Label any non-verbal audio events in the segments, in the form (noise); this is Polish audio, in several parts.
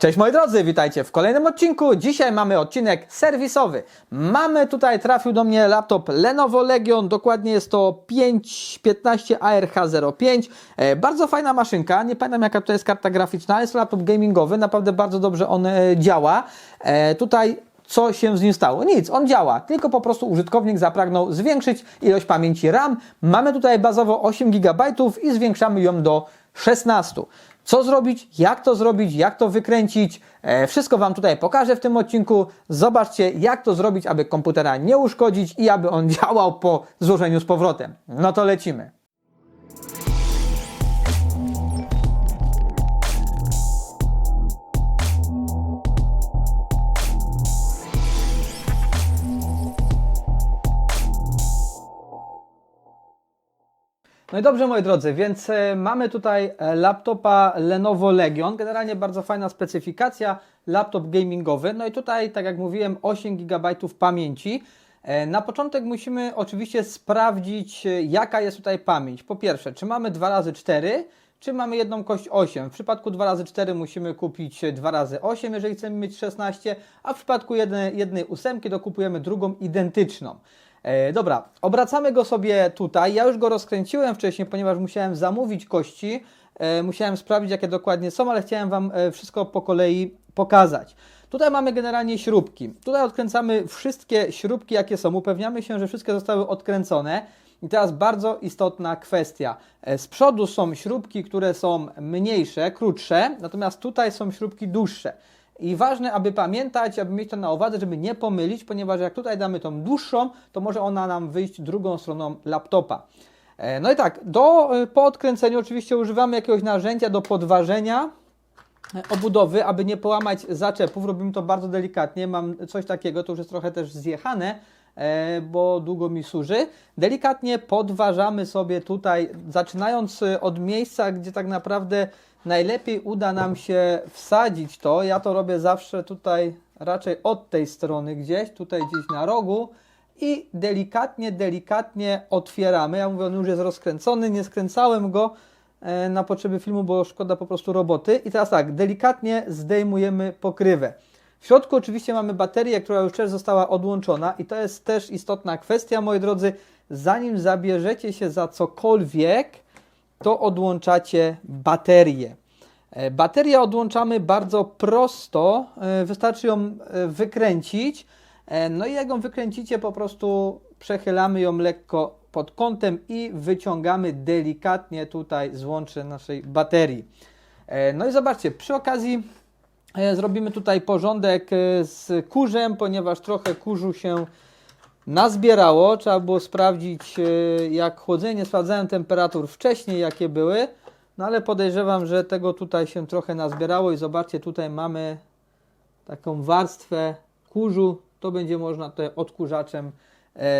Cześć moi drodzy, witajcie w kolejnym odcinku. Dzisiaj mamy odcinek serwisowy. Mamy tutaj, trafił do mnie laptop Lenovo Legion, dokładnie jest to 515 ARH05. E, bardzo fajna maszynka, nie pamiętam jaka to jest karta graficzna, jest to laptop gamingowy, naprawdę bardzo dobrze on e, działa. E, tutaj co się z nim stało? Nic, on działa, tylko po prostu użytkownik zapragnął zwiększyć ilość pamięci RAM. Mamy tutaj bazowo 8 GB i zwiększamy ją do 16. Co zrobić, jak to zrobić, jak to wykręcić, e, wszystko Wam tutaj pokażę w tym odcinku. Zobaczcie, jak to zrobić, aby komputera nie uszkodzić i aby on (laughs) działał po złożeniu z powrotem. No to lecimy. Dobrze, moi drodzy, więc e, mamy tutaj e, laptopa Lenovo Legion. Generalnie bardzo fajna specyfikacja, laptop gamingowy. No i tutaj, tak jak mówiłem, 8 GB pamięci. E, Na początek musimy oczywiście sprawdzić, jaka jest tutaj pamięć. Po pierwsze, czy mamy 2 razy 4 czy mamy jedną kość 8. W przypadku 2 razy 4 musimy kupić 2 razy 8, jeżeli chcemy mieć 16, a w przypadku jednej, jednej ósemki dokupujemy drugą identyczną. E, dobra, obracamy go sobie tutaj. Ja już go rozkręciłem wcześniej, ponieważ musiałem zamówić kości. E, musiałem sprawdzić, jakie dokładnie są, ale chciałem Wam e, wszystko po kolei pokazać. Tutaj mamy generalnie śrubki. Tutaj odkręcamy wszystkie śrubki, jakie są. Upewniamy się, że wszystkie zostały odkręcone. I teraz bardzo istotna kwestia. Z przodu są śrubki, które są mniejsze, krótsze, natomiast tutaj są śrubki dłuższe. I ważne, aby pamiętać, aby mieć to na uwadze, żeby nie pomylić, ponieważ jak tutaj damy tą dłuższą, to może ona nam wyjść drugą stroną laptopa. E, No i tak, do, e, po odkręceniu oczywiście używamy jakiegoś narzędzia do podważenia obudowy, aby nie połamać zaczepów. Robimy to bardzo delikatnie. Mam coś takiego, to już jest trochę też zjechane, e, bo długo mi służy. Delikatnie podważamy sobie tutaj, zaczynając e, od miejsca, gdzie tak naprawdę najlepiej uda nam się wsadzić to. Ja to robię zawsze tutaj raczej od tej strony gdzieś, tutaj gdzieś na rogu i delikatnie, delikatnie otwieramy. Ja mówię, on już jest rozkręcony, nie skręcałem go na potrzeby filmu, bo szkoda po prostu roboty. I teraz tak, delikatnie zdejmujemy pokrywę. W środku oczywiście mamy baterię, która już też została odłączona i to jest też istotna kwestia, moi drodzy. Zanim zabierzecie się za cokolwiek, to odłączacie baterię. E, Baterię odłączamy bardzo prosto, e, wystarczy ją e, wykręcić. E, No i jak ją wykręcicie, po prostu przechylamy ją lekko pod kątem i wyciągamy delikatnie tutaj złącze naszej baterii. E, No i zobaczcie, przy okazji e, zrobimy tutaj porządek e, z kurzem, ponieważ trochę kurzu się nazbierało. Trzeba było sprawdzić, jak chłodzenie. Sprawdzałem temperatur wcześniej, jakie były. No ale podejrzewam, że tego tutaj się trochę nazbierało i zobaczcie, tutaj mamy taką warstwę kurzu. To będzie można tutaj odkurzaczem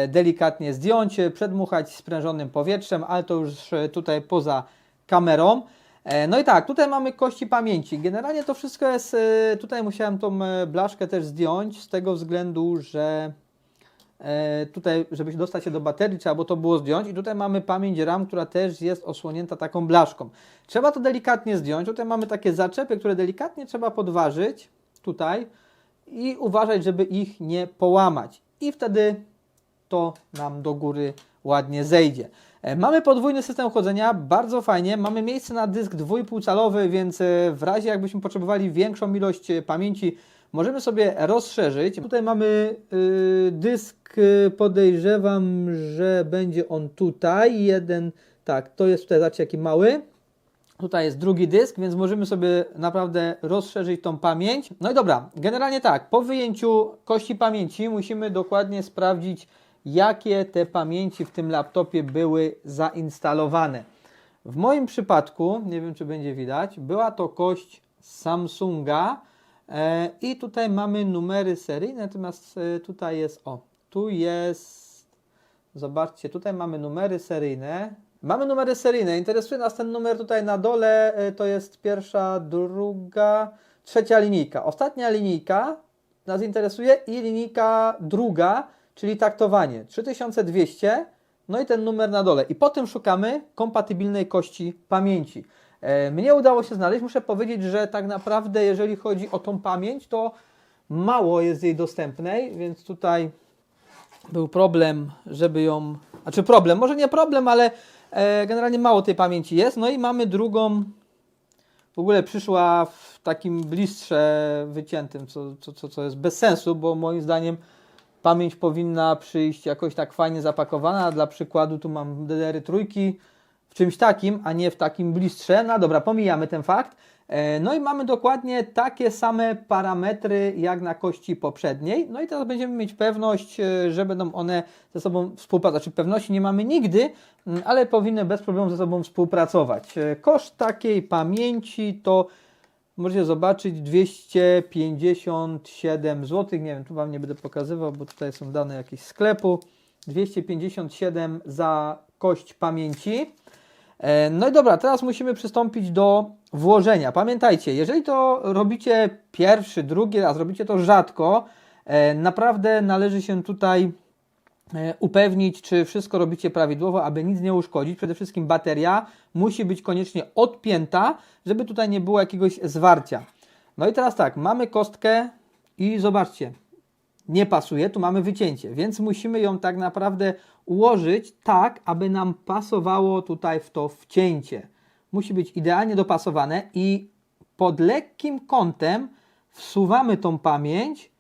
delikatnie zdjąć, e, przedmuchać sprężonym powietrzem, ale to już e, tutaj poza kamerą. E, No i tak, tutaj mamy kości pamięci. Generalnie to wszystko jest, e, tutaj musiałem tą e, blaszkę też zdjąć z tego względu, że e, tutaj, żeby dostać się do baterii, trzeba było to było zdjąć i tutaj mamy pamięć RAM, która też jest osłonięta taką blaszką. Trzeba to delikatnie zdjąć. Tutaj mamy takie zaczepy, które delikatnie trzeba podważyć tutaj i uważać, żeby ich nie połamać. I wtedy to nam do góry ładnie zejdzie. E, Mamy podwójny system chłodzenia, bardzo fajnie. Mamy miejsce na dysk 2,5 calowy, więc e, w razie jakbyśmy potrzebowali większą ilość e, pamięci, możemy sobie rozszerzyć. Tutaj mamy y, dysk, podejrzewam, że będzie on tutaj. Jeden, tak, to jest tutaj, zobaczcie jaki mały. Tutaj jest drugi dysk, więc możemy sobie naprawdę rozszerzyć tą pamięć. No i dobra, generalnie tak, po wyjęciu kości pamięci musimy dokładnie sprawdzić, jakie te pamięci w tym laptopie były zainstalowane. W moim przypadku, nie wiem czy będzie widać, była to kość Samsunga e, i tutaj mamy numery seryjne, natomiast e, tutaj jest, o, tu jest Zobaczcie, tutaj mamy numery seryjne. Mamy numery seryjne. Interesuje nas ten numer tutaj na dole. y, To jest pierwsza, druga, trzecia linijka. Ostatnia linijka nas interesuje i linijka druga, czyli taktowanie. 3200. No i ten numer na dole. I potem szukamy kompatybilnej kości pamięci. E, Mnie udało się znaleźć. Muszę powiedzieć, że tak naprawdę, jeżeli chodzi o tą pamięć, to mało jest jej dostępnej, więc tutaj był problem, żeby ją. Znaczy problem, może nie problem, ale e, generalnie mało tej pamięci jest. No i mamy drugą. W ogóle przyszła w takim blistrze wyciętym, co, co, co, co jest bez sensu, bo moim zdaniem pamięć powinna przyjść jakoś tak fajnie zapakowana. Dla przykładu tu mam DDR-y trójki w czymś takim, a nie w takim blistrze. No dobra, pomijamy ten fakt. E, No i mamy dokładnie takie same parametry jak na kości poprzedniej. No i teraz będziemy mieć pewność, e, że będą one ze sobą współpracować. Znaczy pewności nie mamy nigdy, mm, ale powinny bez problemu ze sobą współpracować. E, Koszt takiej pamięci to możecie zobaczyć 257 zł. Nie wiem, tu Wam nie będę pokazywał, bo tutaj są dane jakiegoś sklepu. 257 za kość pamięci. E, No i dobra, teraz musimy przystąpić do włożenia. Pamiętajcie, jeżeli to robicie pierwszy, drugi raz, robicie to rzadko, e, naprawdę należy się tutaj upewnić, czy wszystko robicie prawidłowo, aby nic nie uszkodzić. Przede wszystkim bateria musi być koniecznie odpięta, żeby tutaj nie było jakiegoś zwarcia. No i teraz tak, mamy kostkę i zobaczcie, nie pasuje, tu mamy wycięcie, więc musimy ją tak naprawdę ułożyć tak, aby nam pasowało tutaj w to wcięcie. Musi być idealnie dopasowane i pod lekkim kątem wsuwamy tą pamięć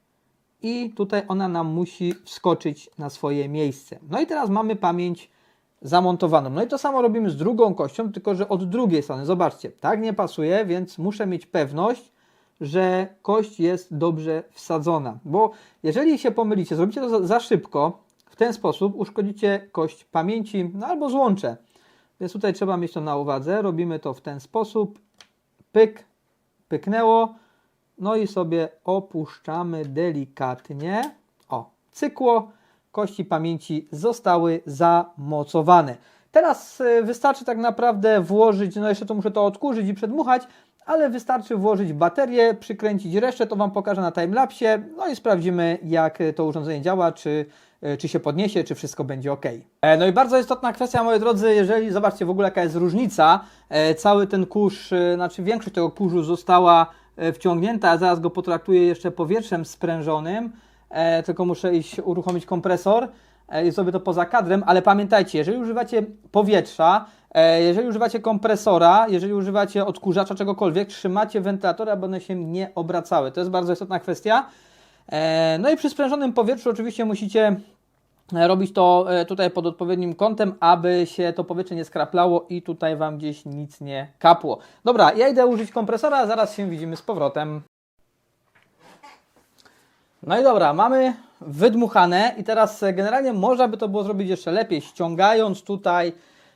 i tutaj ona nam musi wskoczyć na swoje miejsce. No i teraz mamy pamięć zamontowaną. No i to samo robimy z drugą kością, tylko że od drugiej strony. Zobaczcie, tak nie pasuje, więc muszę mieć pewność, że kość jest dobrze wsadzona. Bo jeżeli się pomylicie, zrobicie to za, szybko, w ten sposób uszkodzicie kość pamięci no albo złącze. Więc tutaj trzeba mieć to na uwadze. Robimy to w ten sposób. Pyk, pyknęło. No i sobie opuszczamy delikatnie. O, cykło. Kości pamięci zostały zamocowane. Teraz y, wystarczy tak naprawdę włożyć, no jeszcze to muszę to odkurzyć i przedmuchać, ale wystarczy włożyć baterię, przykręcić resztę, to Wam pokażę na timelapsie, no i sprawdzimy jak to urządzenie działa, czy, y, czy się podniesie, czy wszystko będzie ok. E, No i bardzo istotna kwestia, moi drodzy, jeżeli zobaczcie w ogóle jaka jest różnica, e, cały ten kurz, e, znaczy większość tego kurzu została wciągnięta, a zaraz go potraktuję jeszcze powietrzem sprężonym, e, tylko muszę iść uruchomić kompresor e, i sobie to poza kadrem, ale pamiętajcie, jeżeli używacie powietrza, e, jeżeli używacie kompresora, jeżeli używacie odkurzacza, czegokolwiek, trzymacie wentylatory, aby one się nie obracały. To jest bardzo istotna kwestia. E, No i przy sprężonym powietrzu oczywiście musicie e, robić to e, tutaj pod odpowiednim kątem, aby się to powietrze nie skraplało i tutaj Wam gdzieś nic nie kapło. Dobra, ja idę użyć kompresora, zaraz się widzimy z powrotem. No i dobra, mamy wydmuchane i teraz e, generalnie można by to było zrobić jeszcze lepiej, ściągając tutaj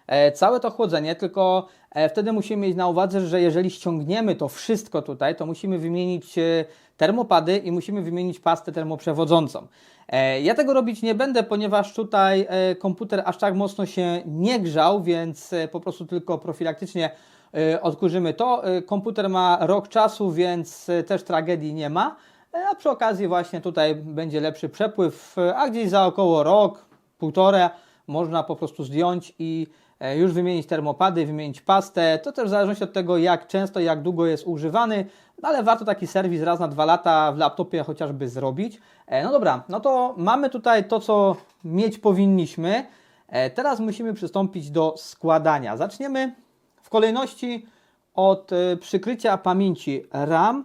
e, całe to chłodzenie, tylko wtedy musimy mieć na uwadze, że jeżeli ściągniemy to wszystko tutaj, to musimy wymienić e, termopady i musimy wymienić pastę termoprzewodzącą. E, Ja tego robić nie będę, ponieważ tutaj e, komputer aż tak mocno się nie grzał, więc e, po prostu tylko profilaktycznie e, odkurzymy to. E, Komputer ma rok czasu, więc e, też tragedii nie ma. E, A przy okazji właśnie tutaj będzie lepszy przepływ, e, a gdzieś za około rok, półtora można po prostu zdjąć i e, już wymienić termopady, wymienić pastę. To też w zależności od tego, jak często, jak długo jest używany, no ale warto taki serwis raz na dwa lata w laptopie chociażby zrobić. E, No dobra, no to mamy tutaj to, co mieć powinniśmy. E, Teraz musimy przystąpić do składania. Zaczniemy w kolejności od e, przykrycia pamięci RAM.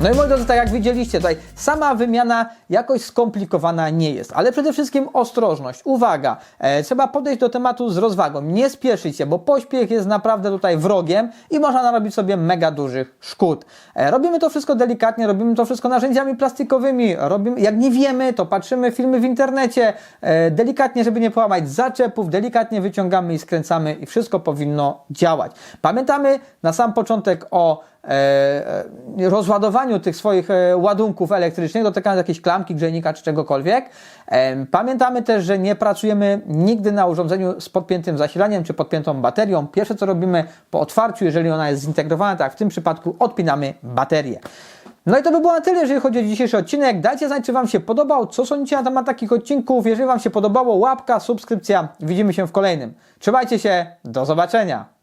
No i moi drodzy, tak jak widzieliście, tutaj sama wymiana jakoś skomplikowana nie jest, ale przede wszystkim ostrożność, uwaga, e, trzeba podejść do tematu z rozwagą, nie spieszyć się, bo pośpiech jest naprawdę tutaj wrogiem i można narobić sobie mega dużych szkód. E, robimy to wszystko delikatnie, robimy to wszystko narzędziami plastikowymi, robimy, jak nie wiemy, to patrzymy filmy w internecie, e, delikatnie, żeby nie połamać zaczepów, delikatnie wyciągamy i skręcamy i wszystko powinno działać. Pamiętamy na sam początek o rozładowaniu tych swoich e, ładunków elektrycznych, dotykając jakiejś klamki, grzejnika czy czegokolwiek. E, Pamiętamy też, że nie pracujemy nigdy na urządzeniu z podpiętym zasilaniem czy podpiętą baterią. Pierwsze co robimy po otwarciu, jeżeli ona jest zintegrowana, tak jak w tym przypadku odpinamy baterię. No i to by było na tyle, jeżeli chodzi o dzisiejszy odcinek. Dajcie znać, czy Wam się podobał, co sądzicie na temat takich odcinków. Jeżeli Wam się podobało, łapka, subskrypcja. Widzimy się w kolejnym. Trzymajcie się, do zobaczenia.